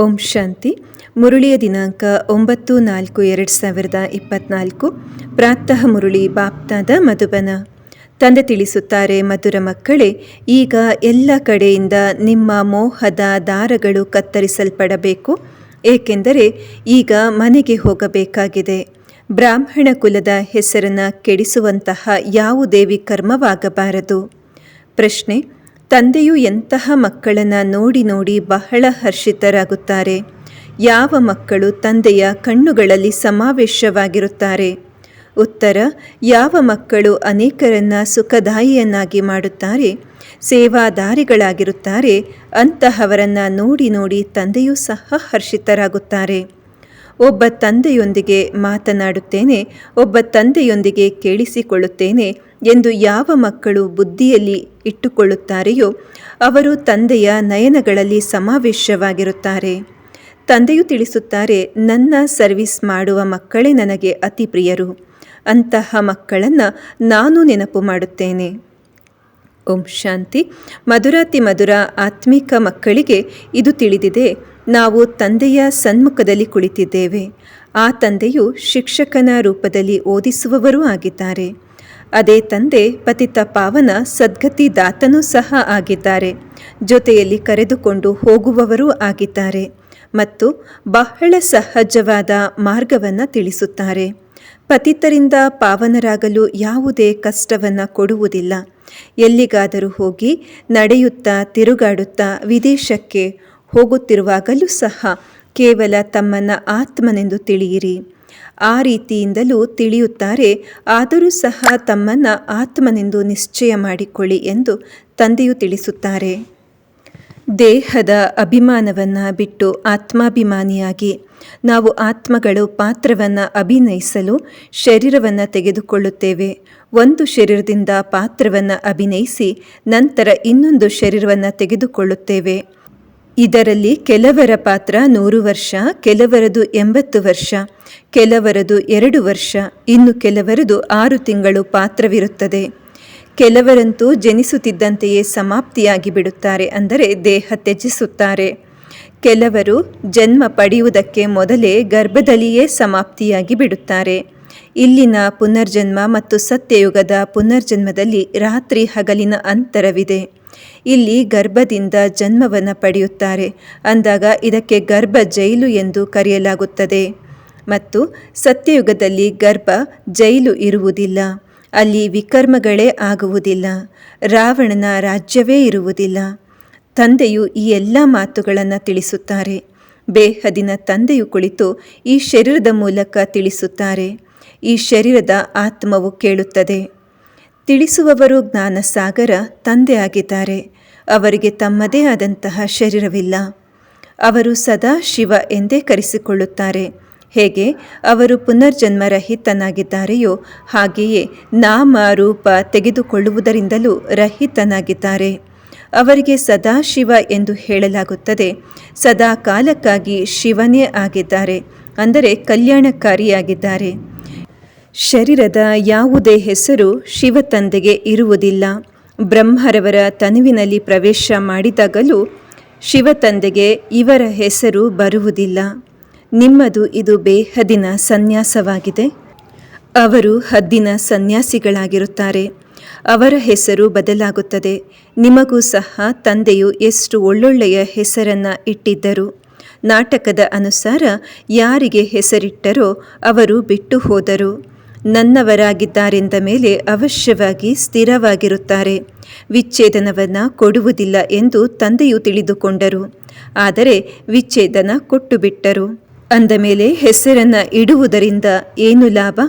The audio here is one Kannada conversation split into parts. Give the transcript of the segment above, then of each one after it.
ಓಂ ಶಾಂತಿ. ಮುರುಳಿಯ ದಿನಾಂಕ ಒಂಬತ್ತು ನಾಲ್ಕು ಎರಡು ಸಾವಿರದ ಇಪ್ಪತ್ನಾಲ್ಕು. ಪ್ರಾತಃ ಮುರುಳಿ ಬಾಪ್ತಾದ ಮಧುಬನ. ತಂದೆ ತಿಳಿಸುತ್ತಾರೆ, ಮಧುರ ಮಕ್ಕಳೇ, ಈಗ ಎಲ್ಲ ಕಡೆಯಿಂದ ನಿಮ್ಮ ಮೋಹದ ದಾರಗಳು ಕತ್ತರಿಸಲ್ಪಡಬೇಕು. ಏಕೆಂದರೆ ಈಗ ಮನೆಗೆ ಹೋಗಬೇಕಾಗಿದೆ. ಬ್ರಾಹ್ಮಣ ಕುಲದ ಹೆಸರನ್ನು ಕೆಡಿಸುವಂತಹ ಯಾವುದೇ ವಿಕರ್ಮವಾಗಬಾರದು. ಪ್ರಶ್ನೆ ತಂದೆಯು ಎಂತಹ ಮಕ್ಕಳನ್ನು ನೋಡಿ ನೋಡಿ ಬಹಳ ಹರ್ಷಿತರಾಗುತ್ತಾರೆ. ಯಾವ ಮಕ್ಕಳು ತಂದೆಯ ಕಣ್ಣುಗಳಲ್ಲಿ ಸಮಾವೇಶವಾಗಿರುತ್ತಾರೆ? ಉತ್ತರ, ಯಾವ ಮಕ್ಕಳು ಅನೇಕರನ್ನ ಸುಖದಾಯಿಯನ್ನಾಗಿ ಮಾಡುತ್ತಾರೆ, ಸೇವಾದಾರಿಗಳಾಗಿರುತ್ತಾರೆ, ಅಂತಹವರನ್ನು ನೋಡಿ ನೋಡಿ ತಂದೆಯೂ ಸಹ ಹರ್ಷಿತರಾಗುತ್ತಾರೆ. ಒಬ್ಬ ತಂದೆಯೊಂದಿಗೆ ಮಾತನಾಡುತ್ತೇನೆ, ಒಬ್ಬ ತಂದೆಯೊಂದಿಗೆ ಕೇಳಿಸಿಕೊಳ್ಳುತ್ತೇನೆ ಎಂದು ಯಾವ ಮಕ್ಕಳು ಬುದ್ಧಿಯಲ್ಲಿ ಇಟ್ಟುಕೊಳ್ಳುತ್ತಾರೆಯೋ, ಅವರು ತಂದೆಯ ನಯನಗಳಲ್ಲಿ ಸಮಾವೇಶವಾಗಿರುತ್ತಾರೆ. ತಂದೆಯು ತಿಳಿಸುತ್ತಾರೆ, ನನ್ನ ಸರ್ವಿಸ್ ಮಾಡುವ ಮಕ್ಕಳೇ ನನಗೆ ಅತಿ ಪ್ರಿಯರು ಅಂತಹ ಮಕ್ಕಳನ್ನು ನಾನು ನೆನಪು ಮಾಡುತ್ತೇನೆ. ಓಂ ಶಾಂತಿ. ಮಧುರಾತಿ ಮಧುರ ಆತ್ಮಿಕ ಮಕ್ಕಳಿಗೆ ಇದು ತಿಳಿದಿದೆ, ನಾವು ತಂದೆಯ ಸನ್ಮುಖದಲ್ಲಿ ಕುಳಿತಿದ್ದೇವೆ. ಆ ತಂದೆಯು ಶಿಕ್ಷಕನ ರೂಪದಲ್ಲಿ ಓದಿಸುವವರೂ ಆಗಿದ್ದಾರೆ. ಅದೇ ತಂದೆ ಪತಿತ ಪಾವನ ಸದ್ಗತಿ ದಾತನೂ ಸಹ ಆಗಿದ್ದಾರೆ. ಜೊತೆಯಲ್ಲಿ ಕರೆದುಕೊಂಡು ಹೋಗುವವರೂ ಆಗಿದ್ದಾರೆ ಮತ್ತು ಬಹಳ ಸಹಜವಾದ ಮಾರ್ಗವನ್ನು ತಿಳಿಸುತ್ತಾರೆ. ಪತಿತರಿಂದ ಪಾವನರಾಗಲು ಯಾವುದೇ ಕಷ್ಟವನ್ನು ಕೊಡುವುದಿಲ್ಲ. ಎಲ್ಲಿಗಾದರೂ ಹೋಗಿ ನಡೆಯುತ್ತಾ ತಿರುಗಾಡುತ್ತಾ ವಿದೇಶಕ್ಕೆ ಹೋಗುತ್ತಿರುವಾಗಲೂ ಸಹ ಕೇವಲ ತಮ್ಮನ್ನು ಆತ್ಮನೆಂದು ತಿಳಿಯಿರಿ. ಆ ರೀತಿಯಿಂದಲೂ ತಿಳಿಯುತ್ತಾರೆ, ಆದರೂ ಸಹ ತಮ್ಮನ್ನ ಆತ್ಮನೆಂದು ನಿಶ್ಚಯ ಮಾಡಿಕೊಳ್ಳಿ ಎಂದು ತಂದೆಯು ತಿಳಿಸುತ್ತಾರೆ. ದೇಹದ ಅಭಿಮಾನವನ್ನು ಬಿಟ್ಟು ಆತ್ಮಾಭಿಮಾನಿಯಾಗಿ ನಾವು ಆತ್ಮಗಳು ಪಾತ್ರವನ್ನು ಅಭಿನಯಿಸಲು ಶರೀರವನ್ನು ತೆಗೆದುಕೊಳ್ಳುತ್ತೇವೆ. ಒಂದು ಶರೀರದಿಂದ ಪಾತ್ರವನ್ನು ಅಭಿನಯಿಸಿ ನಂತರ ಇನ್ನೊಂದು ಶರೀರವನ್ನು ತೆಗೆದುಕೊಳ್ಳುತ್ತೇವೆ. ಇದರಲ್ಲಿ ಕೆಲವರ ಪಾತ್ರ ನೂರು ವರ್ಷ, ಕೆಲವರದು ಎಂಬತ್ತು ವರ್ಷ, ಕೆಲವರದು ಎರಡು ವರ್ಷ, ಇನ್ನು ಕೆಲವರದು ಆರು ತಿಂಗಳು ಪಾತ್ರವಿರುತ್ತದೆ. ಕೆಲವರಂತೂ ಜನಿಸುತ್ತಿದ್ದಂತೆಯೇ ಸಮಾಪ್ತಿಯಾಗಿ ಬಿಡುತ್ತಾರೆ ಅಂದರೆ ದೇಹ ತ್ಯಜಿಸುತ್ತಾರೆ. ಕೆಲವರು ಜನ್ಮ ಪಡೆಯುವುದಕ್ಕೆ ಮೊದಲೇ ಗರ್ಭದಲ್ಲಿಯೇ ಸಮಾಪ್ತಿಯಾಗಿ ಬಿಡುತ್ತಾರೆ. ಇಲ್ಲಿನ ಪುನರ್ಜನ್ಮ ಮತ್ತು ಸತ್ಯಯುಗದ ಪುನರ್ಜನ್ಮದಲ್ಲಿ ರಾತ್ರಿ ಹಗಲಿನ ಅಂತರವಿದೆ. ಇಲ್ಲಿ ಗರ್ಭದಿಂದ ಜನ್ಮವನ್ನು ಪಡೆಯುತ್ತಾರೆ. ಅಂದಾಗ ಇದಕ್ಕೆ ಗರ್ಭ ಜೈಲು ಎಂದು ಕರೆಯಲಾಗುತ್ತದೆ. ಮತ್ತು ಸತ್ಯಯುಗದಲ್ಲಿ ಗರ್ಭ ಜೈಲು ಇರುವುದಿಲ್ಲ. ಅಲ್ಲಿ ವಿಕರ್ಮಗಳೇ ಆಗುವುದಿಲ್ಲ, ರಾವಣನ ರಾಜ್ಯವೇ ಇರುವುದಿಲ್ಲ. ತಂದೆಯು ಈ ಎಲ್ಲ ಮಾತುಗಳನ್ನು ತಿಳಿಸುತ್ತಾರೆ. ಬೇಹದಿನ ತಂದೆಯು ಕುಳಿತು ಈ ಶರೀರದ ಮೂಲಕ ತಿಳಿಸುತ್ತಾರೆ. ಈ ಶರೀರದ ಆತ್ಮವು ಕೇಳುತ್ತದೆ. ತಿಳಿಸುವವರು ಜ್ಞಾನಸಾಗರ ತಂದೆ ಆಗಿದ್ದಾರೆ. ಅವರಿಗೆ ತಮ್ಮದೇ ಆದಂತಹ ಶರೀರವಿಲ್ಲ. ಅವರು ಸದಾ ಶಿವ ಎಂದೇ ಕರೆಸಿಕೊಳ್ಳುತ್ತಾರೆ. ಹೇಗೆ ಅವರು ಪುನರ್ಜನ್ಮರಹಿತನಾಗಿದ್ದಾರೆಯೋ ಹಾಗೆಯೇ ನಾಮ ರೂಪ ತೆಗೆದುಕೊಳ್ಳುವುದರಿಂದಲೂ ರಹಿತನಾಗಿದ್ದಾರೆ. ಅವರಿಗೆ ಸದಾ ಶಿವ ಎಂದು ಹೇಳಲಾಗುತ್ತದೆ. ಸದಾ ಕಾಲಕ್ಕಾಗಿ ಶಿವನೇ ಆಗಿದ್ದಾರೆ, ಅಂದರೆ ಕಲ್ಯಾಣಕಾರಿಯಾಗಿದ್ದಾರೆ. ಶರೀರದ ಯಾವುದೇ ಹೆಸರು ಶಿವ ತಂದೆಗೆ ಇರುವುದಿಲ್ಲ. ಬ್ರಹ್ಮರವರ ತನುವಿನಲ್ಲಿ ಪ್ರವೇಶ ಮಾಡಿದಾಗಲೂ ಶಿವ ತಂದೆಗೆ ಇವರ ಹೆಸರು ಬರುವುದಿಲ್ಲ. ನಿಮ್ಮದು ಇದು ಬೇಹದಿನ ಸನ್ಯಾಸವಾಗಿದೆ. ಅವರು ಹದ್ದಿನ ಸನ್ಯಾಸಿಗಳಾಗಿರುತ್ತಾರೆ. ಅವರ ಹೆಸರು ಬದಲಾಗುತ್ತದೆ. ನಿಮಗೂ ಸಹ ತಂದೆಯು ಎಷ್ಟು ಒಳ್ಳೊಳ್ಳೆಯ ಹೆಸರನ್ನು ಇಟ್ಟಿದ್ದರು. ನಾಟಕದ ಅನುಸಾರ ಯಾರಿಗೆ ಹೆಸರಿಟ್ಟರೋ ಅವರು ಬಿಟ್ಟು ಹೋದರು. ನನ್ನವರಾಗಿದ್ದಾರೆಂದ ಮೇಲೆ ಅವಶ್ಯವಾಗಿ ಸ್ಥಿರವಾಗಿರುತ್ತಾರೆ. ವಿಚ್ಛೇದನವನ್ನು ಕೊಡುವುದಿಲ್ಲ ಎಂದು ತಂದೆಯು ತಿಳಿದುಕೊಂಡರು. ಆದರೆ ವಿಚ್ಛೇದನ ಕೊಟ್ಟು ಬಿಟ್ಟರು ಅಂದ ಮೇಲೆ ಹೆಸರನ್ನು ಇಡುವುದರಿಂದ ಏನು ಲಾಭ?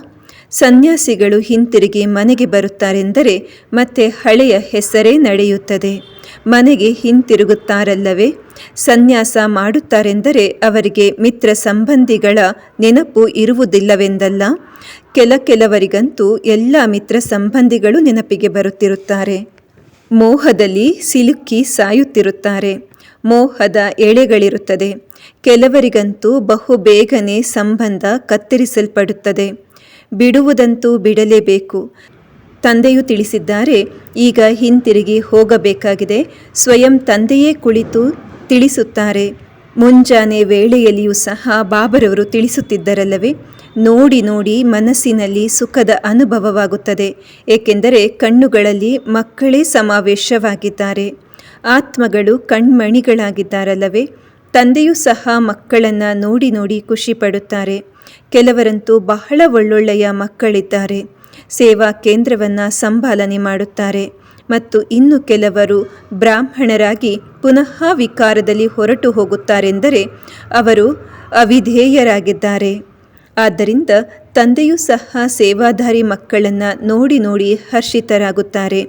ಸನ್ಯಾಸಿಗಳು ಹಿಂತಿರುಗಿ ಮನೆಗೆ ಬರುತ್ತಾರೆಂದರೆ ಮತ್ತೆ ಹಳೆಯ ಹೆಸರೇ ನಡೆಯುತ್ತದೆ. ಮನೆಗೆ ಹಿಂತಿರುಗುತ್ತಾರಲ್ಲವೇ? ಸನ್ಯಾಸ ಮಾಡುತ್ತಾರೆಂದರೆ ಅವರಿಗೆ ಮಿತ್ರ ಸಂಬಂಧಿಗಳ ನೆನಪು ಇರುವುದಿಲ್ಲವೆಂದಲ್ಲ? ಕೆಲ ಕೆಲವರಿಗಂತೂ ಎಲ್ಲ ಮಿತ್ರ ಸಂಬಂಧಿಗಳು ನೆನಪಿಗೆ ಬರುತ್ತಿರುತ್ತಾರೆ. ಮೋಹದಲ್ಲಿ ಸಿಲುಕಿ ಸಾಯುತ್ತಿರುತ್ತಾರೆ. ಮೋಹದ ಎಳೆಗಳಿರುತ್ತದೆ. ಕೆಲವರಿಗಂತೂ ಬಹು ಬೇಗನೆ ಸಂಬಂಧ ಕತ್ತರಿಸಲ್ಪಡುತ್ತದೆ. ಬಿಡುವುದಂತೂ ಬಿಡಲೇಬೇಕು. ತಂದೆಯು ತಿಳಿಸಿದ್ದಾರೆ, ಈಗ ಹಿಂತಿರುಗಿ ಹೋಗಬೇಕಾಗಿದೆ. ಸ್ವಯಂ ತಂದೆಯೇ ಕುಳಿತು ತಿಳಿಸುತ್ತಾರೆ. ಮುಂಜಾನೆ ವೇಳೆಯಲ್ಲಿಯೂ ಸಹ ಬಾಬರವರು ತಿಳಿಸುತ್ತಿದ್ದರಲ್ಲವೇ? ನೋಡಿ ನೋಡಿ ಮನಸ್ಸಿನಲ್ಲಿ ಸುಖದ ಅನುಭವವಾಗುತ್ತದೆ. ಏಕೆಂದರೆ ಕಣ್ಣುಗಳಲ್ಲಿ ಮಕ್ಕಳೇ ಸಮಾವೇಶವಾಗಿದ್ದಾರೆ. ಆತ್ಮಗಳು ಕಣ್ಮಣಿಗಳಾಗಿದ್ದಾರಲ್ಲವೇ? ತಂದೆಯೂ ಸಹ ಮಕ್ಕಳನ್ನು ನೋಡಿ ನೋಡಿ ಖುಷಿ ಪಡುತ್ತಾರೆ ಕೆಲವರಂತೂ ಬಹಳ ಒಳ್ಳೊಳ್ಳೆಯ ಮಕ್ಕಳಿದ್ದಾರೆ. ಸೇವಾ ಕೇಂದ್ರವನ್ನು ಸಂಭಾಲನೆ ಮಾಡುತ್ತಾರೆ. ಮತ್ತು ಇನ್ನು ಕೆಲವರು ಬ್ರಾಹ್ಮಣರಾಗಿ ಪುನಃ ವಿಕಾರದಲ್ಲಿ ಹೊರಟು ಹೋಗುತ್ತಾರೆಂದರೆ ಅವರು ಅವಿಧೇಯರಾಗಿದ್ದಾರೆ. ಆದ್ದರಿಂದ ತಂದೆಯೂ ಸಹ ಸೇವಾಧಾರಿ ಮಕ್ಕಳನ್ನು ನೋಡಿ ನೋಡಿ ಹರ್ಷಿತರಾಗುತ್ತಾರೆ.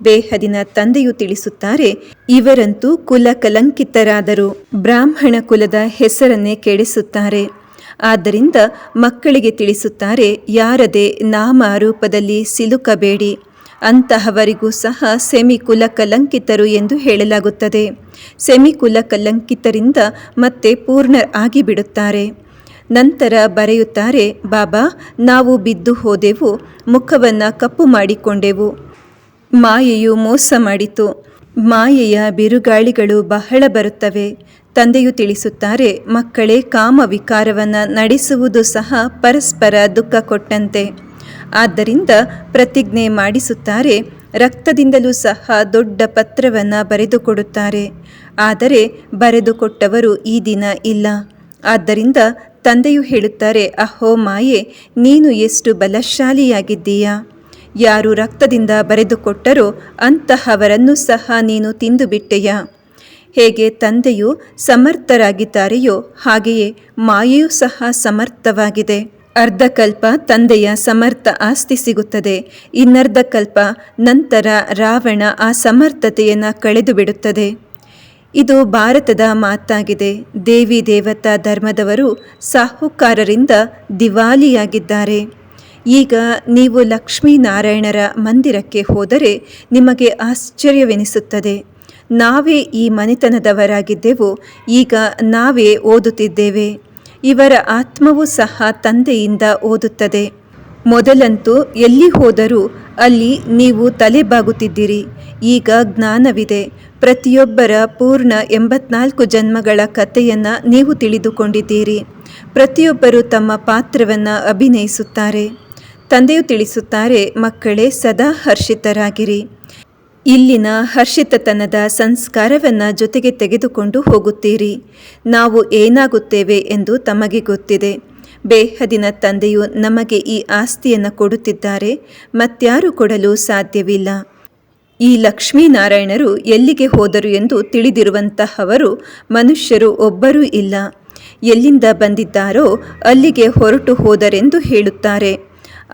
ಬೇಹದಿನ ತಂದೆಯು ತಿಳಿಸುತ್ತಾರೆ, ಇವರಂತೂ ಕುಲ ಕಲಂಕಿತರಾದರು ಬ್ರಾಹ್ಮಣ ಕುಲದ ಹೆಸರನ್ನೇ ಕೆಡಿಸುತ್ತಾರೆ. ಆದ್ದರಿಂದ ಮಕ್ಕಳಿಗೆ ತಿಳಿಸುತ್ತಾರೆ, ಯಾರದೇ ನಾಮ ರೂಪದಲ್ಲಿ ಸಿಲುಕಬೇಡಿ, ಅಂತಹವರಿಗೂ ಸಹ ಸೆಮಿಕುಲ ಕಲಂಕಿತರು ಎಂದು ಹೇಳಲಾಗುತ್ತದೆ. ಸೆಮಿಕುಲ ಕಲಂಕಿತರಿಂದ ಮತ್ತೆ ಪೂರ್ಣ ಆಗಿಬಿಡುತ್ತಾರೆ. ನಂತರ ಬರೆಯುತ್ತಾರೆ, ಬಾಬಾ, ನಾವು ಬಿದ್ದು ಹೋದೆವು, ಮುಖವನ್ನು ಕಪ್ಪು ಮಾಡಿಕೊಂಡೆವು. ಮಾಯೆಯು ಮೋಸ ಮಾಡಿತು. ಮಾಯೆಯ ಬಿರುಗಾಳಿಗಳು ಬಹಳ ಬರುತ್ತವೆ. ತಂದೆಯು ತಿಳಿಸುತ್ತಾರೆ, ಮಕ್ಕಳೇ ಕಾಮ ವಿಕಾರವನ್ನು ನಡೆಸುವುದು ಸಹ ಪರಸ್ಪರ ದುಃಖ ಕೊಟ್ಟಂತೆ. ಆದ್ದರಿಂದ ಪ್ರತಿಜ್ಞೆ ಮಾಡಿಸುತ್ತಾರೆ, ರಕ್ತದಿಂದಲೂ ಸಹ ದೊಡ್ಡ ಪತ್ರವನ್ನು ಬರೆದುಕೊಡುತ್ತಾರೆ. ಆದರೆ ಬರೆದುಕೊಟ್ಟವರು ಈ ದಿನ ಇಲ್ಲ. ಆದ್ದರಿಂದ ತಂದೆಯು ಹೇಳುತ್ತಾರೆ, ಅಹೋ ಮಾಯೆ, ನೀನು ಎಷ್ಟು ಬಲಶಾಲಿಯಾಗಿದ್ದೀಯಾ? ಯಾರು ರಕ್ತದಿಂದ ಬರೆದುಕೊಟ್ಟರೋ ಅಂತಹವರನ್ನು ಸಹ ನೀನು ತಿಂದುಬಿಟ್ಟೆಯ? ಹೇಗೆ ತಂದೆಯು ಸಮರ್ಥರಾಗಿದ್ದಾರೆಯೋ ಹಾಗೆಯೇ ಮಾಯೆಯೂ ಸಹ ಸಮರ್ಥವಾಗಿದೆ. ಅರ್ಧಕಲ್ಪ ತಂದೆಯ ಸಮರ್ಥ ಆಸ್ತಿ ಸಿಗುತ್ತದೆ. ಇನ್ನರ್ಧಕಲ್ಪ ನಂತರ ರಾವಣ ಆ ಸಮರ್ಥತೆಯನ್ನು ಕಳೆದು ಬಿಡುತ್ತದೆ ಇದು ಭಾರತದ ಮಾತಾಗಿದೆ. ದೇವಿ ದೇವತಾ ಧರ್ಮದವರು ಸಾಹುಕಾರರಿಂದ ದಿವಾಲಿಯಾಗಿದ್ದಾರೆ. ಈಗ ನೀವು ಲಕ್ಷ್ಮೀನಾರಾಯಣರ ಮಂದಿರಕ್ಕೆ ಹೋದರೆ ನಿಮಗೆ ಆಶ್ಚರ್ಯವೆನಿಸುತ್ತದೆ. ನಾವೇ ಈ ಮನೆತನದವರಾಗಿದ್ದೆವು, ಈಗ ನಾವೇ ಓದುತ್ತಿದ್ದೇವೆ. ಇವರ ಆತ್ಮವೂ ಸಹ ತಂದೆಯಿಂದ ಓದುತ್ತದೆ. ಮೊದಲಂತೂ ಎಲ್ಲಿ ಹೋದರೂ ಅಲ್ಲಿ ನೀವು ತಲೆಬಾಗುತ್ತಿದ್ದಿರಿ. ಈಗ ಜ್ಞಾನವಿದೆ. ಪ್ರತಿಯೊಬ್ಬರ ಪೂರ್ಣ ಎಂಬತ್ನಾಲ್ಕು ಜನ್ಮಗಳ ಕಥೆಯನ್ನು ನೀವು ತಿಳಿದುಕೊಂಡಿದ್ದೀರಿ. ಪ್ರತಿಯೊಬ್ಬರು ತಮ್ಮ ಪಾತ್ರವನ್ನು ಅಭಿನಯಿಸುತ್ತಾರೆ. ತಂದೆಯು ತಿಳಿಸುತ್ತಾರೆ, ಮಕ್ಕಳೇ, ಸದಾ ಹರ್ಷಿತರಾಗಿರಿ. ಇಲ್ಲಿನ ಹರ್ಷಿತತನದ ಸಂಸ್ಕಾರವನ್ನು ಜೊತೆಗೆ ತೆಗೆದುಕೊಂಡು ಹೋಗುತ್ತೀರಿ. ನಾವು ಏನಾಗುತ್ತೇವೆ ಎಂದು ತಮಗೆ ಗೊತ್ತಿದೆ. ಬೇಹದಿನ ತಂದೆಯು ನಮಗೆ ಈ ಆಸ್ತಿಯನ್ನು ಕೊಡುತ್ತಿದ್ದಾರೆ ಮತ್ಯಾರು ಕೊಡಲು ಸಾಧ್ಯವಿಲ್ಲ. ಈ ಲಕ್ಷ್ಮೀನಾರಾಯಣರು ಎಲ್ಲಿಗೆ ಹೋದರು ಎಂದು ತಿಳಿದಿರುವಂತಹವರು ಮನುಷ್ಯರು ಒಬ್ಬರೂ ಇಲ್ಲ. ಎಲ್ಲಿಂದ ಬಂದಿದ್ದಾರೋ ಅಲ್ಲಿಗೆ ಹೊರಟು ಹೋದರೆಂದು ಹೇಳುತ್ತಾರೆ.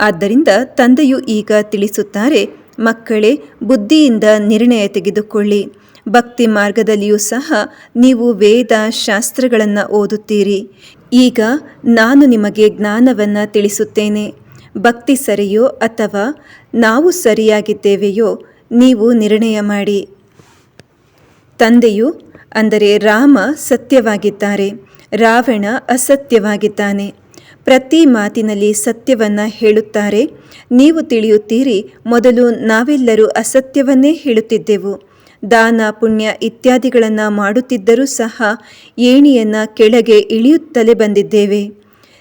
ಆದ್ದರಿಂದ ತಂದೆಯು ಈಗ ತಿಳಿಸುತ್ತಾರೆ, ಮಕ್ಕಳೇ, ಬುದ್ಧಿಯಿಂದ ನಿರ್ಣಯ ತೆಗೆದುಕೊಳ್ಳಿ. ಭಕ್ತಿ ಮಾರ್ಗದಲ್ಲಿಯೂ ಸಹ ನೀವು ವೇದ ಶಾಸ್ತ್ರಗಳನ್ನು ಓದುತ್ತೀರಿ. ಈಗ ನಾನು ನಿಮಗೆ ಜ್ಞಾನವನ್ನು ತಿಳಿಸುತ್ತೇನೆ. ಭಕ್ತಿ ಸರಿಯೋ ಅಥವಾ ನಾವು ಸರಿಯಾಗಿದ್ದೇವೆಯೋ ನೀವು ನಿರ್ಣಯ ಮಾಡಿ. ತಂದೆಯು ಅಂದರೆ ರಾಮ ಸತ್ಯವಾಗಿದ್ದಾರೆ, ರಾವಣ ಅಸತ್ಯವಾಗಿದ್ದಾನೆ. ಪ್ರತಿ ಮಾತಿನಲ್ಲಿ ಸತ್ಯವನ್ನು ಹೇಳುತ್ತಾರೆ. ನೀವು ತಿಳಿಯುತ್ತೀರಿ, ಮೊದಲು ನಾವೆಲ್ಲರೂ ಅಸತ್ಯವನ್ನೇ ಹೇಳುತ್ತಿದ್ದೆವು. ದಾನ, ಪುಣ್ಯ ಇತ್ಯಾದಿಗಳನ್ನು ಮಾಡುತ್ತಿದ್ದರೂ ಸಹ ಏಣಿಯನ್ನು ಕೆಳಗೆ ಇಳಿಯುತ್ತಲೇ ಬಂದಿದ್ದೇವೆ.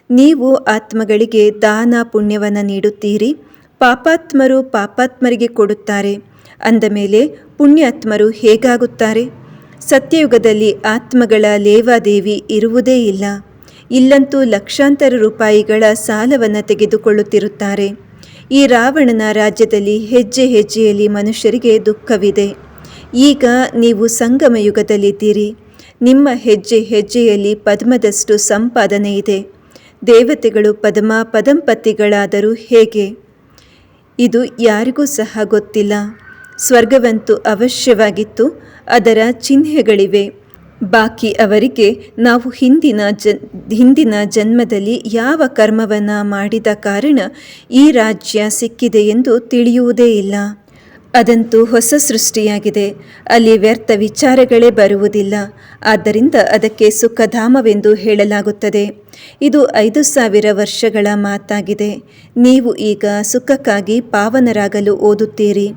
ನೀವು ಆತ್ಮಗಳಿಗೆ ದಾನ, ಪುಣ್ಯವನ್ನು ನೀಡುತ್ತೀರಿ. ಪಾಪಾತ್ಮರು ಪಾಪಾತ್ಮರಿಗೆ ಕೊಡುತ್ತಾರೆ. ಅಂದ ಮೇಲೆ ಪುಣ್ಯಾತ್ಮರು ಹೇಗಾಗುತ್ತಾರೆ? ಸತ್ಯಯುಗದಲ್ಲಿ ಆತ್ಮಗಳ ಲೇವಾದೇವಿ ಇರುವುದೇ ಇಲ್ಲ. ಇಲ್ಲಂತೂ ಲಕ್ಷಾಂತರ ರೂಪಾಯಿಗಳ ಸಾಲವನ್ನು ತೆಗೆದುಕೊಳ್ಳುತ್ತಿರುತ್ತಾರೆ. ಈ ರಾವಣನ ರಾಜ್ಯದಲ್ಲಿ ಹೆಜ್ಜೆ ಹೆಜ್ಜೆಯಲ್ಲಿ ಮನುಷ್ಯರಿಗೆ ದುಃಖವಿದೆ. ಈಗ ನೀವು ಸಂಗಮ ಯುಗದಲ್ಲಿದ್ದೀರಿ ನಿಮ್ಮ ಹೆಜ್ಜೆ ಹೆಜ್ಜೆಯಲ್ಲಿ ಪದ್ಮದಷ್ಟು ಸಂಪಾದನೆ ಇದೆ. ದೇವತೆಗಳು ಪದ್ಮ ಪದಂಪತಿಗಳಾದರೂ ಹೇಗೆ? ಇದು ಯಾರಿಗೂ ಸಹ ಗೊತ್ತಿಲ್ಲ. ಸ್ವರ್ಗವಂತೂ ಅವಶ್ಯವಾಗಿತ್ತು, ಅದರ ಚಿಹ್ನೆಗಳಿವೆ. ಬಾಕಿ ಅವರಿಗೆ ನಾವು ಹಿಂದಿನ ಜನ್, ಹಿಂದಿನ ಜನ್ಮದಲ್ಲಿ ಯಾವ ಕರ್ಮವನ್ನು ಮಾಡಿದ ಕಾರಣ ಈ ರಾಜ್ಯ ಸಿಕ್ಕಿದೆ ಎಂದು ತಿಳಿಯುವುದೇ ಇಲ್ಲ. ಅದಂತೂ ಹೊಸ ಸೃಷ್ಟಿಯಾಗಿದೆ. ಅಲ್ಲಿ ವ್ಯರ್ಥ ವಿಚಾರಗಳೇ ಬರುವುದಿಲ್ಲ. ಆದ್ದರಿಂದ ಅದಕ್ಕೆ ಸುಖಧಾಮವೆಂದು ಹೇಳಲಾಗುತ್ತದೆ. ಇದು ಐದು ಸಾವಿರ ವರ್ಷಗಳ ಮಾತಾಗಿದೆ. ನೀವು ಈಗ ಸುಖಕ್ಕಾಗಿ ಪಾವನರಾಗಲು ಓದುತ್ತೀರಿ.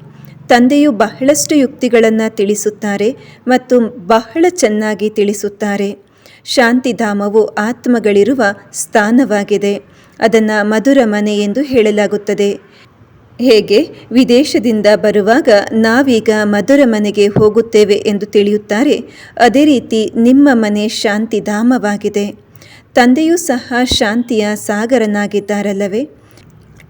ತಂದೆಯು ಬಹಳಷ್ಟು ಯುಕ್ತಿಗಳನ್ನು ತಿಳಿಸುತ್ತಾರೆ ಮತ್ತು ಬಹಳ ಚೆನ್ನಾಗಿ ತಿಳಿಸುತ್ತಾರೆ. ಶಾಂತಿಧಾಮವು ಆತ್ಮಗಳಿರುವ ಸ್ಥಾನವಾಗಿದೆ. ಅದನ್ನು ಮಧುರ ಮನೆ ಎಂದು ಹೇಳಲಾಗುತ್ತದೆ. ಹೇಗೆ? ವಿದೇಶದಿಂದ ಬರುವಾಗ ನಾವೀಗ ಮಧುರ ಮನೆಗೆ ಹೋಗುತ್ತೇವೆ ಎಂದು ತಿಳಿಯುತ್ತಾರೆ. ಅದೇ ರೀತಿ ನಿಮ್ಮ ಮನೆ ಶಾಂತಿಧಾಮವಾಗಿದೆ. ತಂದೆಯೂ ಸಹ ಶಾಂತಿಯ ಸಾಗರನಾಗಿದ್ದಾರಲ್ಲವೇ?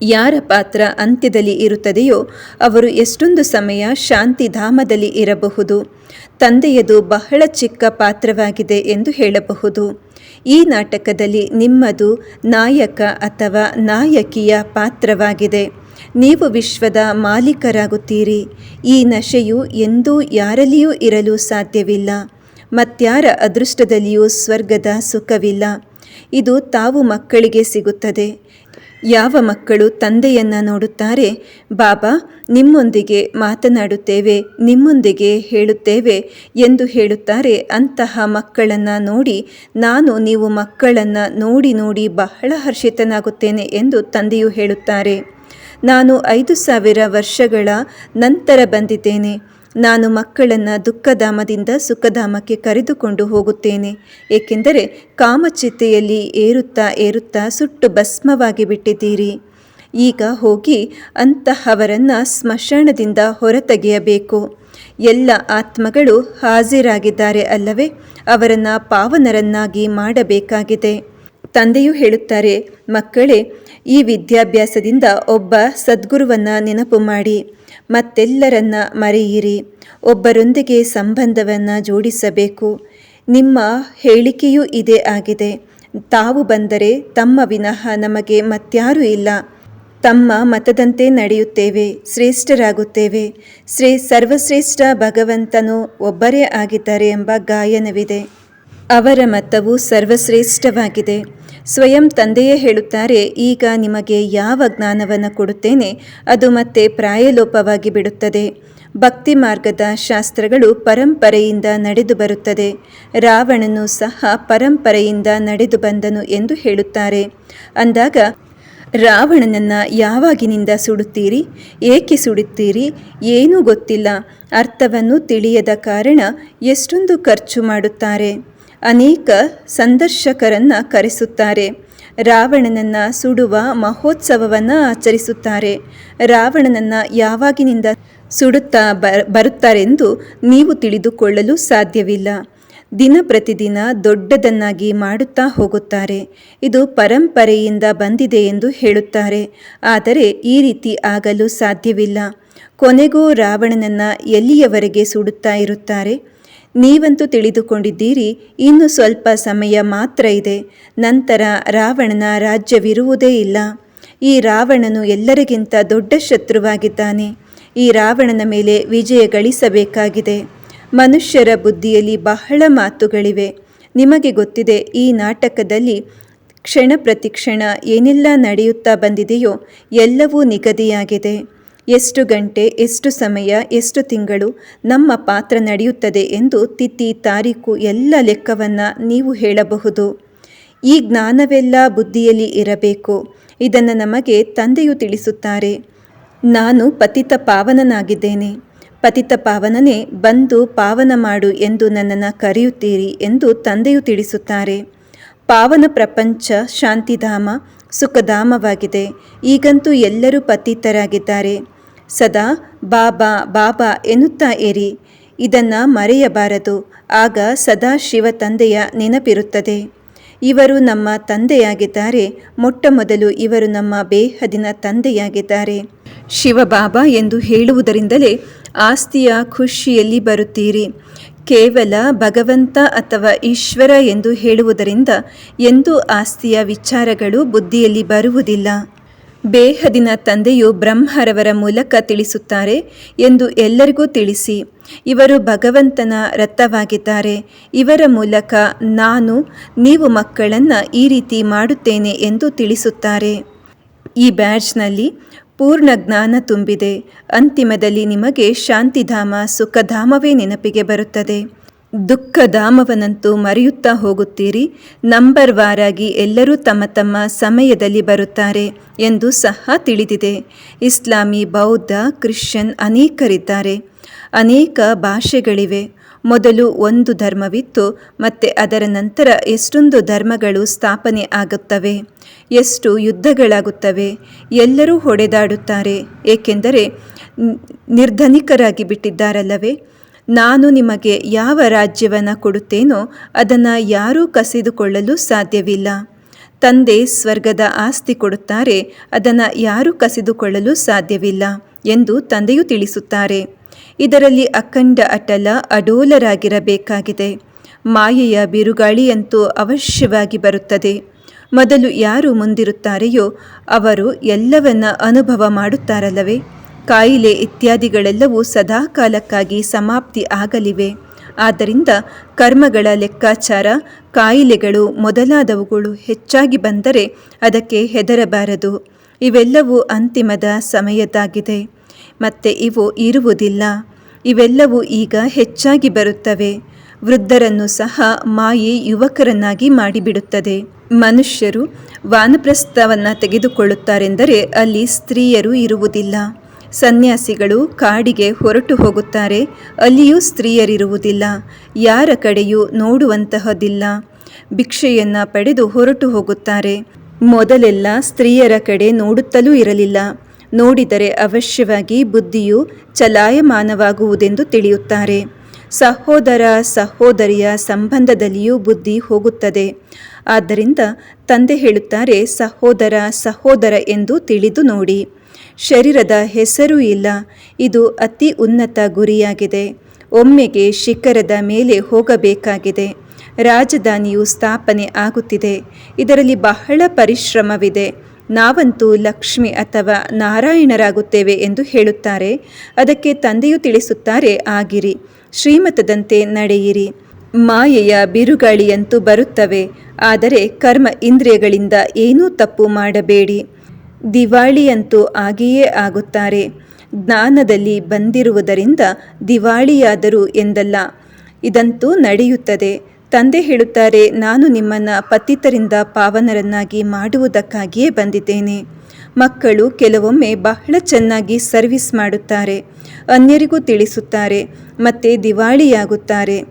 ಯಾರ ಪಾತ್ರ ಅಂತ್ಯದಲ್ಲಿ ಇರುತ್ತದೆಯೋ ಅವರು ಎಷ್ಟೊಂದು ಸಮಯ ಶಾಂತಿಧಾಮದಲ್ಲಿ ಇರಬಹುದು. ತಂದೆಯದು ಬಹಳ ಚಿಕ್ಕ ಪಾತ್ರವಾಗಿದೆ ಎಂದು ಹೇಳಬಹುದು. ಈ ನಾಟಕದಲ್ಲಿ ನಿಮ್ಮದು ನಾಯಕ ಅಥವಾ ನಾಯಕಿಯ ಪಾತ್ರವಾಗಿದೆ. ನೀವು ವಿಶ್ವದ ಮಾಲೀಕರಾಗುತ್ತೀರಿ. ಈ ನಶೆಯು ಎಂದೂ ಯಾರಲ್ಲಿಯೂ ಇರಲು ಸಾಧ್ಯವಿಲ್ಲ. ಮತ್ಯಾರ ಅದೃಷ್ಟದಲ್ಲಿಯೂ ಸ್ವರ್ಗದ ಸುಖವಿಲ್ಲ. ಇದು ತಾವು ಮಕ್ಕಳಿಗೆ ಸಿಗುತ್ತದೆ. ಯಾವ ಮಕ್ಕಳು ತಂದೆಯನ್ನು ನೋಡುತ್ತಾರೆ? ಬಾಬಾ, ನಿಮ್ಮೊಂದಿಗೆ ಮಾತನಾಡುತ್ತೇವೆ, ನಿಮ್ಮೊಂದಿಗೆ ಹೇಳುತ್ತೇವೆ ಎಂದು ಹೇಳುತ್ತಾರೆ. ಅಂತಹ ಮಕ್ಕಳನ್ನು ನೋಡಿ ನಾನು ನೀವು ಮಕ್ಕಳನ್ನು ನೋಡಿ ನೋಡಿ ಬಹಳ ಹರ್ಷಿತನಾಗುತ್ತೇನೆ ಎಂದು ತಂದೆಯು ಹೇಳುತ್ತಾರೆ. ನಾನು ಐದು ಸಾವಿರ ವರ್ಷಗಳ ನಂತರ ಬಂದಿದ್ದೇನೆ. ನಾನು ಮಕ್ಕಳನ್ನು ದುಃಖಧಾಮದಿಂದ ಸುಖಧಾಮಕ್ಕೆ ಕರೆದುಕೊಂಡು ಹೋಗುತ್ತೇನೆ. ಏಕೆಂದರೆ ಕಾಮಚಿತೆಯಲ್ಲಿ ಏರುತ್ತಾ ಏರುತ್ತಾ ಸುಟ್ಟು ಭಸ್ಮವಾಗಿ ಬಿಟ್ಟಿದ್ದೀರಿ. ಈಗ ಹೋಗಿ ಅಂತಹವರನ್ನು ಸ್ಮಶಾನದಿಂದ ಹೊರತೆಗೆಯಬೇಕು. ಎಲ್ಲ ಆತ್ಮಗಳು ಹಾಜರಾಗಿದ್ದಾರೆ ಅಲ್ಲವೇ, ಅವರನ್ನು ಪಾವನರನ್ನಾಗಿ ಮಾಡಬೇಕಾಗಿದೆ. ತಂದೆಯು ಹೇಳುತ್ತಾರೆ, ಮಕ್ಕಳೇ, ಈ ವಿದ್ಯಾಭ್ಯಾಸದಿಂದ ಒಬ್ಬ ಸದ್ಗುರುವನ್ನು ನೆನಪು ಮಾಡಿ, ಮತ್ತೆಲ್ಲರನ್ನ ಮರೆಯಿರಿ, ಒಬ್ಬರೊಂದಿಗೆ ಸಂಬಂಧವನ್ನು ಜೋಡಿಸಬೇಕು. ನಿಮ್ಮ ಹೇಳಿಕೆಯೂ ಇದೇ ಆಗಿದೆ. ತಾವು ಬಂದರೆ ತಮ್ಮ ವಿನಃ ನಮಗೆ ಮತ್ಯಾರೂ ಇಲ್ಲ. ತಮ್ಮ ಮತದಂತೆ ನಡೆಯುತ್ತೇವೆ, ಶ್ರೇಷ್ಠರಾಗುತ್ತೇವೆ. ಶ್ರೇ, ಸರ್ವಶ್ರೇಷ್ಠ ಭಗವಂತನು ಒಬ್ಬರೇ ಆಗಿದ್ದಾರೆ ಎಂಬ ಗಾಯನವಿದೆ. ಅವರ ಮತವು ಸರ್ವಶ್ರೇಷ್ಠವಾಗಿದೆ. ಸ್ವಯಂ ತಂದೆಯೇ ಹೇಳುತ್ತಾರೆ, ಈಗ ನಿಮಗೆ ಯಾವ ಜ್ಞಾನವನ್ನು ಕೊಡುತ್ತೇನೆ, ಅದು ಮತ್ತೆ ಪ್ರಾಯಲೋಪವಾಗಿ ಬಿಡುತ್ತದೆ. ಭಕ್ತಿ ಮಾರ್ಗದ ಶಾಸ್ತ್ರಗಳು ಪರಂಪರೆಯಿಂದ ನಡೆದು ಬರುತ್ತದೆ. ರಾವಣನು ಸಹ ಪರಂಪರೆಯಿಂದ ನಡೆದು ಬಂದನು ಎಂದು ಹೇಳುತ್ತಾರೆ. ಅಂದಾಗ, ರಾವಣನನ್ನು ಯಾವಾಗಿನಿಂದ ಸುಡುತ್ತೀರಿ, ಏಕೆ ಸುಡುತ್ತೀರಿ, ಏನೂ ಗೊತ್ತಿಲ್ಲ. ಅರ್ಥವನ್ನು ತಿಳಿಯದ ಕಾರಣ ಎಷ್ಟೊಂದು ಖರ್ಚು ಮಾಡುತ್ತಾರೆ. ಅನೇಕ ಸಂದರ್ಶಕರನ್ನು ಕರೆಸುತ್ತಾರೆ. ರಾವಣನನ್ನು ಸುಡುವ ಮಹೋತ್ಸವವನ್ನು ಆಚರಿಸುತ್ತಾರೆ. ರಾವಣನನ್ನು ಯಾವಾಗಿನಿಂದ ಸುಡುತ್ತಾ ಬರುತ್ತಾರೆಂದು ನೀವು ತಿಳಿದುಕೊಳ್ಳಲು ಸಾಧ್ಯವಿಲ್ಲ. ದಿನ ಪ್ರತಿದಿನ ದೊಡ್ಡದನ್ನಾಗಿ ಮಾಡುತ್ತಾ ಹೋಗುತ್ತಾರೆ. ಇದು ಪರಂಪರೆಯಿಂದ ಬಂದಿದೆ ಎಂದು ಹೇಳುತ್ತಾರೆ. ಆದರೆ ಈ ರೀತಿ ಆಗಲು ಸಾಧ್ಯವಿಲ್ಲ. ಕೊನೆಗೂ ರಾವಣನನ್ನು ಎಲ್ಲಿಯವರೆಗೆ ಸುಡುತ್ತಾ ಇರುತ್ತಾರೆ? ನೀವಂತೂ ತಿಳಿದುಕೊಂಡಿದ್ದೀರಿ, ಇನ್ನು ಸ್ವಲ್ಪ ಸಮಯ ಮಾತ್ರ ಇದೆ. ನಂತರ ರಾವಣನ ರಾಜ್ಯವಿರುವುದೇ ಇಲ್ಲ. ಈ ರಾವಣನು ಎಲ್ಲರಿಗಿಂತ ದೊಡ್ಡ ಶತ್ರುವಾಗಿದ್ದಾನೆ. ಈ ರಾವಣನ ಮೇಲೆ ವಿಜಯ ಗಳಿಸಬೇಕಾಗಿದೆ. ಮನುಷ್ಯರ ಬುದ್ಧಿಯಲ್ಲಿ ಬಹಳ ಮಾತುಗಳಿವೆ. ನಿಮಗೆ ಗೊತ್ತಿದೆ, ಈ ನಾಟಕದಲ್ಲಿ ಕ್ಷಣ ಪ್ರತಿಕ್ಷಣ ಏನೆಲ್ಲ ನಡೆಯುತ್ತಾ ಬಂದಿದೆಯೋ ಎಲ್ಲವೂ ನಿಗದಿಯಾಗಿದೆ. ಎಷ್ಟು ಗಂಟೆ, ಎಷ್ಟು ಸಮಯ, ಎಷ್ಟು ತಿಂಗಳು ನಮ್ಮ ಪಾತ್ರ ನಡೆಯುತ್ತದೆ ಎಂದು ತಿಥಿ, ತಾರೀಕು ಎಲ್ಲ ಲೆಕ್ಕವನ್ನು ನೀವು ಹೇಳಬಹುದು. ಈ ಜ್ಞಾನವೆಲ್ಲ ಬುದ್ಧಿಯಲ್ಲಿ ಇರಬೇಕು. ಇದನ್ನು ನಮಗೆ ತಂದೆಯು ತಿಳಿಸುತ್ತಾರೆ. ನಾನು ಪತಿತ ಪಾವನನಾಗಿದ್ದೇನೆ. ಪತಿತ ಪಾವನನೇ, ಬಂದು ಪಾವನ ಮಾಡು ಎಂದು ನನ್ನನ್ನು ಕರೆಯುತ್ತೀರಿ ಎಂದು ತಂದೆಯು ತಿಳಿಸುತ್ತಾರೆ. ಪಾವನ ಪ್ರಪಂಚ ಶಾಂತಿಧಾಮ, ಸುಖಧಾಮವಾಗಿದೆ. ಈಗಂತೂ ಎಲ್ಲರೂ ಪತಿತರಾಗಿದ್ದಾರೆ. ಸದಾ ಬಾಬಾ ಬಾಬಾ ಎನ್ನುತ್ತಾ ಇರಿ ಇದನ್ನು ಮರೆಯಬಾರದು. ಆಗ ಸದಾ ಶಿವ ತಂದೆಯ ನೆನಪಿರುತ್ತದೆ. ಇವರು ನಮ್ಮ ತಂದೆಯಾಗಿದ್ದಾರೆ. ಮೊಟ್ಟ ಮೊದಲು ಇವರು ನಮ್ಮ ಬೇಹದಿನ ತಂದೆಯಾಗಿದ್ದಾರೆ. ಶಿವಬಾಬಾ ಎಂದು ಹೇಳುವುದರಿಂದಲೇ ಆಸ್ತಿಯ ಖುಷಿಯಲ್ಲಿ ಬರುತ್ತೀರಿ. ಕೇವಲ ಭಗವಂತ ಅಥವಾ ಈಶ್ವರ ಎಂದು ಹೇಳುವುದರಿಂದ ಎಂದೂ ಆಸ್ತಿಯ ವಿಚಾರಗಳು ಬುದ್ಧಿಯಲ್ಲಿ ಬರುವುದಿಲ್ಲ. ಬೇಹದಿನ ತಂದೆಯು ಬ್ರಹ್ಮರವರ ಮೂಲಕ ತಿಳಿಸುತ್ತಾರೆ ಎಂದು ಎಲ್ಲರಿಗೂ ತಿಳಿಸಿ. ಇವರು ಭಗವಂತನ ರಥವಾಗಿದ್ದಾರೆ ಇವರ ಮೂಲಕ ನಾನು, ನೀವು ಮಕ್ಕಳನ್ನು ಈ ರೀತಿ ಮಾಡುತ್ತೇನೆ ಎಂದು ತಿಳಿಸುತ್ತಾರೆ. ಈ ಬ್ಯಾಡ್ಜ್ನಲ್ಲಿ ಪೂರ್ಣ ಜ್ಞಾನ ತುಂಬಿದೆ. ಅಂತಿಮದಲ್ಲಿ ನಿಮಗೆ ಶಾಂತಿಧಾಮ, ಸುಖಧಾಮವೇ ನೆನಪಿಗೆ ಬರುತ್ತದೆ. ದುಃಖಧಾಮವನಂತೂ ಮರೆಯುತ್ತಾ ಹೋಗುತ್ತೀರಿ. ನಂಬರ್ ವಾರಾಗಿ ಎಲ್ಲರೂ ತಮ್ಮ ತಮ್ಮ ಸಮಯದಲ್ಲಿ ಬರುತ್ತಾರೆ ಎಂದು ಸಹ ತಿಳಿದಿದೆ. ಇಸ್ಲಾಮಿ, ಬೌದ್ಧ, ಕ್ರಿಶ್ಚಿಯನ್ ಅನೇಕರಿದ್ದಾರೆ. ಅನೇಕ ಭಾಷೆಗಳಿವೆ. ಮೊದಲು ಒಂದು ಧರ್ಮವಿತ್ತು, ಮತ್ತು ಅದರ ನಂತರ ಎಷ್ಟೊಂದು ಧರ್ಮಗಳು ಸ್ಥಾಪನೆ ಆಗುತ್ತವೆ. ಎಷ್ಟು ಯುದ್ಧಗಳಾಗುತ್ತವೆ. ಎಲ್ಲರೂ ಹೊಡೆದಾಡುತ್ತಾರೆ. ಏಕೆಂದರೆ ನಿರ್ಧನಿಕರಾಗಿ ಬಿಟ್ಟಿದ್ದಾರಲ್ಲವೇ? ನಾನು ನಿಮಗೆ ಯಾವ ರಾಜ್ಯವನ್ನು ಕೊಡುತ್ತೇನೋ ಅದನ್ನು ಯಾರೂ ಕಸಿದುಕೊಳ್ಳಲು ಸಾಧ್ಯವಿಲ್ಲ. ತಂದೆ ಸ್ವರ್ಗದ ಆಸ್ತಿ ಕೊಡುತ್ತಾರೆ, ಅದನ್ನು ಯಾರೂ ಕಸಿದುಕೊಳ್ಳಲು ಸಾಧ್ಯವಿಲ್ಲ ಎಂದು ತಂದೆಯು ತಿಳಿಸುತ್ತಾರೆ. ಇದರಲ್ಲಿ ಅಖಂಡ ಅಟಲ ಅಡೋಲರಾಗಿರಬೇಕಾಗಿದೆ. ಮಾಯೆಯ ಬಿರುಗಾಳಿಯಂತೂ ಅವಶ್ಯವಾಗಿ ಬರುತ್ತದೆ. ಮೊದಲು ಯಾರು ಮುಂದಿರುತ್ತಾರೆಯೋ ಅವರು ಎಲ್ಲವನ್ನ ಅನುಭವ ಮಾಡುತ್ತಾರಲ್ಲವೇ? ಕಾಯಿಲೆ ಇತ್ಯಾದಿಗಳೆಲ್ಲವೂ ಸದಾಕಾಲಕ್ಕಾಗಿ ಸಮಾಪ್ತಿ ಆಗಲಿವೆ. ಆದ್ದರಿಂದ ಕರ್ಮಗಳ ಲೆಕ್ಕಾಚಾರ, ಕಾಯಿಲೆಗಳು ಮೊದಲಾದವುಗಳು ಹೆಚ್ಚಾಗಿ ಬಂದರೆ ಅದಕ್ಕೆ ಹೆದರಬಾರದು. ಇವೆಲ್ಲವೂ ಅಂತಿಮದ ಸಮಯದ್ದಾಗಿದೆ. ಮತ್ತೆ ಇವು ಇರುವುದಿಲ್ಲ. ಇವೆಲ್ಲವೂ ಈಗ ಹೆಚ್ಚಾಗಿ ಬರುತ್ತವೆ. ವೃದ್ಧರನ್ನು ಸಹ ಮಾಯೆ ಯುವಕರನ್ನಾಗಿ ಮಾಡಿಬಿಡುತ್ತದೆ. ಮನುಷ್ಯರು ವಾನಪ್ರಸ್ಥವನ್ನು ತೆಗೆದುಕೊಳ್ಳುತ್ತಾರೆಂದರೆ ಅಲ್ಲಿ ಸ್ತ್ರೀಯರು ಇರುವುದಿಲ್ಲ. ಸನ್ಯಾಸಿಗಳು ಕಾಡಿಗೆ ಹೊರಟು ಹೋಗುತ್ತಾರೆ, ಅಲ್ಲಿಯೂ ಸ್ತ್ರೀಯರಿರುವುದಿಲ್ಲ, ಯಾರ ಕಡೆಯೂ ನೋಡುವಂತಹದಿಲ್ಲ. ಭಿಕ್ಷೆಯನ್ನ ಪಡೆದು ಹೊರಟು ಹೋಗುತ್ತಾರೆ. ಮೊದಲೆಲ್ಲ ಸ್ತ್ರೀಯರ ಕಡೆ ನೋಡುತ್ತಲೂ ಇರಲಿಲ್ಲ. ನೋಡಿದರೆ ಅವಶ್ಯವಾಗಿ ಬುದ್ಧಿಯು ಚಲಾಯಮಾನವಾಗುವುದೆಂದು ತಿಳಿಯುತ್ತಾರೆ. ಸಹೋದರ ಸಹೋದರಿಯ ಸಂಬಂಧದಲ್ಲಿಯೂ ಬುದ್ಧಿ ಹೋಗುತ್ತದೆ. ಆದ್ದರಿಂದ ತಂದೆ ಹೇಳುತ್ತಾರೆ, ಸಹೋದರ ಸಹೋದರ ಎಂದು ತಿಳಿದು ನೋಡಿ. ಶರೀರದ ಹೆಸರು ಇಲ್ಲ. ಇದು ಅತಿ ಉನ್ನತ ಗುರಿಯಾಗಿದೆ. ಒಮ್ಮೆಗೆ ಶಿಖರದ ಮೇಲೆ ಹೋಗಬೇಕಾಗಿದೆ. ರಾಜಧಾನಿಯು ಸ್ಥಾಪನೆ ಆಗುತ್ತಿದೆ. ಇದರಲ್ಲಿ ಬಹಳ ಪರಿಶ್ರಮವಿದೆ. ನಾವಂತೂ ಲಕ್ಷ್ಮಿ ಅಥವಾ ನಾರಾಯಣರಾಗುತ್ತೇವೆ ಎಂದು ಹೇಳುತ್ತಾರೆ. ಅದಕ್ಕೆ ತಂದೆಯು ತಿಳಿಸುತ್ತಾರೆ, ಆಗಿರಿ, ಶ್ರೀಮತದಂತೆ ನಡೆಯಿರಿ. ಮಾಯೆಯ ಬಿರುಗಾಳಿಯಂತೂ ಬರುತ್ತವೆ. ಆದರೆ ಕರ್ಮ ಇಂದ್ರಿಯಗಳಿಂದ ಏನೂ ತಪ್ಪು ಮಾಡಬೇಡಿ. ದಿವಾಳಿಯಂತೂ ಆಗಿಯೇ ಆಗುತ್ತಾರೆ. ಜ್ಞಾನದಲ್ಲಿ ಬಂದಿರುವುದರಿಂದ ದಿವಾಳಿಯಾದರು ಎಂದಲ್ಲ. ಇದಂತೂ ನಡೆಯುತ್ತದೆ. ತಂದೆ ಹೇಳುತ್ತಾರೆ, ನಾನು ನಿಮ್ಮನ್ನು ಪತಿತರಿಂದ ಪಾವನರನ್ನಾಗಿ ಮಾಡುವುದಕ್ಕಾಗಿಯೇ ಬಂದಿದ್ದೇನೆ. ಮಕ್ಕಳು ಕೆಲವೊಮ್ಮೆ ಬಹಳ ಚೆನ್ನಾಗಿ ಸರ್ವಿಸ್ ಮಾಡುತ್ತಾರೆ. ಅನ್ಯರಿಗೂ ತಿಳಿಸುತ್ತಾರೆ, ಮತ್ತೆ ದಿವಾಳಿಯಾಗುತ್ತಾರೆ.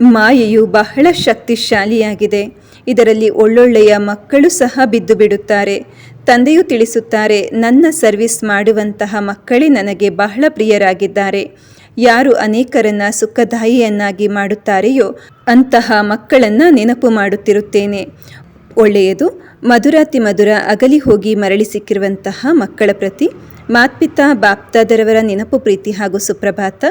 ಮಾಯೆಯು ಬಹಳ ಶಕ್ತಿಶಾಲಿಯಾಗಿದೆ. ಇದರಲ್ಲಿ ಒಳ್ಳೊಳ್ಳೆಯ ಮಕ್ಕಳು ಸಹ ಬಿದ್ದು ಬಿಡುತ್ತಾರೆ ತಂದೆಯು ತಿಳಿಸುತ್ತಾರೆ, ನನ್ನ ಸರ್ವಿಸ್ ಮಾಡುವಂತಹ ಮಕ್ಕಳೇ ನನಗೆ ಬಹಳ ಪ್ರಿಯರಾಗಿದ್ದಾರೆ. ಯಾರು ಅನೇಕರನ್ನ ಸುಖದಾಯಿಯನ್ನಾಗಿ ಮಾಡುತ್ತಾರೆಯೋ ಅಂತಹ ಮಕ್ಕಳನ್ನ ನೆನಪು ಮಾಡುತ್ತಿರುತ್ತೇನೆ. ಒಳ್ಳೆಯದು, ಮಧುರಾತಿ ಮಧುರ ಅಗಲಿ ಹೋಗಿ ಮರಳಿ ಸಿಕ್ಕಿರುವಂತಹ ಮಕ್ಕಳ ಪ್ರತಿ, ಮಾತ್ಪಿತಾ ಬಾಪ್ತಾದರವರ ನೆನಪು ಪ್ರೀತಿ ಹಾಗೂ ಸುಪ್ರಭಾತ,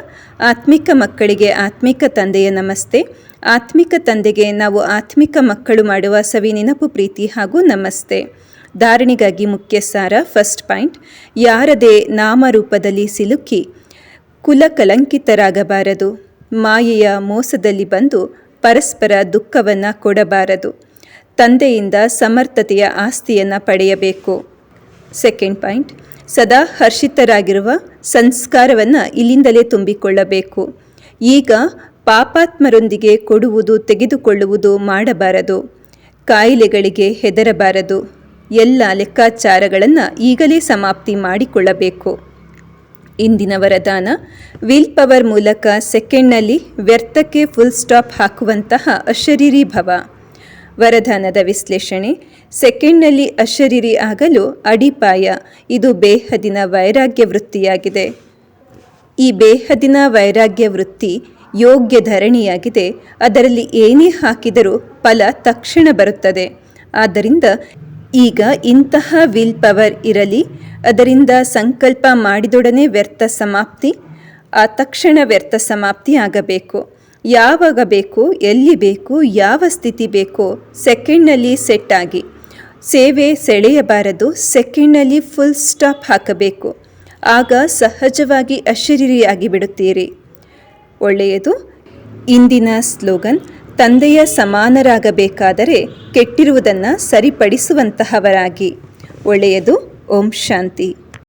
ಆತ್ಮಿಕ ಮಕ್ಕಳಿಗೆ ಆತ್ಮಿಕ ತಂದೆಯ ನಮಸ್ತೆ, ಆತ್ಮಿಕ ತಂದೆಗೆ ನಾವು ಆತ್ಮಿಕ ಮಕ್ಕಳು ಮಾಡುವ ಸವಿ ನೆನಪು ಪ್ರೀತಿ ಹಾಗೂ ನಮಸ್ತೆ. ಧಾರಣೆಗಾಗಿ ಮುಖ್ಯ ಸಾರ ಫಸ್ಟ್ ಪಾಯಿಂಟ್. ಯಾರದೇ ನಾಮರೂಪದಲ್ಲಿ ಸಿಲುಕಿ ಕುಲ ಕಲಂಕಿತರಾಗಬಾರದು ಮಾಯೆಯ ಮೋಸದಲ್ಲಿ ಬಂದು ಪರಸ್ಪರ ದುಃಖವನ್ನು ಕೊಡಬಾರದು. ತಂದೆಯಿಂದ ಸಮರ್ಥತೆಯ ಆಸ್ತಿಯನ್ನು ಪಡೆಯಬೇಕು. Second point. ಸದಾ ಹರ್ಷಿತರಾಗಿರುವ ಸಂಸ್ಕಾರವನ್ನು ಇಲ್ಲಿಂದಲೇ ತುಂಬಿಕೊಳ್ಳಬೇಕು. ಈಗ ಪಾಪಾತ್ಮರೊಂದಿಗೆ ಕೊಡುವುದು, ತೆಗೆದುಕೊಳ್ಳುವುದು ಮಾಡಬಾರದು. ಕಾಯಿಲೆಗಳಿಗೆ ಹೆದರಬಾರದು. ಎಲ್ಲ ಲೆಕ್ಕಾಚಾರಗಳನ್ನು ಈಗಲೇ ಸಮಾಪ್ತಿ ಮಾಡಿಕೊಳ್ಳಬೇಕು. ಇಂದಿನ ವರದಾನ, ವಿಲ್ ಪವರ್ ಮೂಲಕ ಸೆಕೆಂಡ್ನಲ್ಲಿ ವ್ಯರ್ಥಕ್ಕೆ ಫುಲ್ ಸ್ಟಾಪ್ ಹಾಕುವಂತಹ ಅಶರೀರಿ ಭವ. ವರದಾನದ ವಿಶ್ಲೇಷಣೆ, ಸೆಕೆಂಡ್ನಲ್ಲಿ ಅಶರೀರಿ ಆಗಲು ಅಡಿಪಾಯ. ಇದು ಬೇಹದಿನ ವೈರಾಗ್ಯ ವೃತ್ತಿಯಾಗಿದೆ. ಈ ಬೇಹದಿನ ವೈರಾಗ್ಯ ವೃತ್ತಿ ಯೋಗ್ಯ ಧರಣಿಯಾಗಿದೆ. ಅದರಲ್ಲಿ ಏನೇ ಹಾಕಿದರೂ ಫಲ ತಕ್ಷಣ ಬರುತ್ತದೆ. ಆದ್ದರಿಂದ ಈಗ ಇಂತಹ ವಿಲ್ ಪವರ್ ಇರಲಿ, ಅದರಿಂದ ಸಂಕಲ್ಪ ಮಾಡಿದೊಡನೆ ವ್ಯರ್ಥ ಸಮಾಪ್ತಿ, ಆ ತಕ್ಷಣ ವ್ಯರ್ಥ ಸಮಾಪ್ತಿ ಆಗಬೇಕು. ಯಾವಾಗ ಬೇಕು ಎಲ್ಲಿ ಬೇಕು, ಯಾವ ಸ್ಥಿತಿ ಬೇಕೋ, ಸೆಕೆಂಡ್ನಲ್ಲಿ ಸೆಟ್ ಆಗಿ. ಸೇವೆ ಸೆಳೆಯಬಾರದು, ಸೆಕೆಂಡ್ನಲ್ಲಿ ಫುಲ್ ಸ್ಟಾಪ್ ಹಾಕಬೇಕು. ಆಗ ಸಹಜವಾಗಿ ಅಶರೀರಿಯಾಗಿ ಬಿಡುತ್ತೀರಿ. ಒಳ್ಳೆಯದು. ಇಂದಿನ ಸ್ಲೋಗನ್ ತಂದೆಯ ಸಮಾನರಾಗಬೇಕಾದರೆ ಕೆಟ್ಟಿರುವುದನ್ನು ಸರಿಪಡಿಸುವಂತಹವರಾಗಿ. ಒಳ್ಳೆಯದು. ಓಂ ಶಾಂತಿ.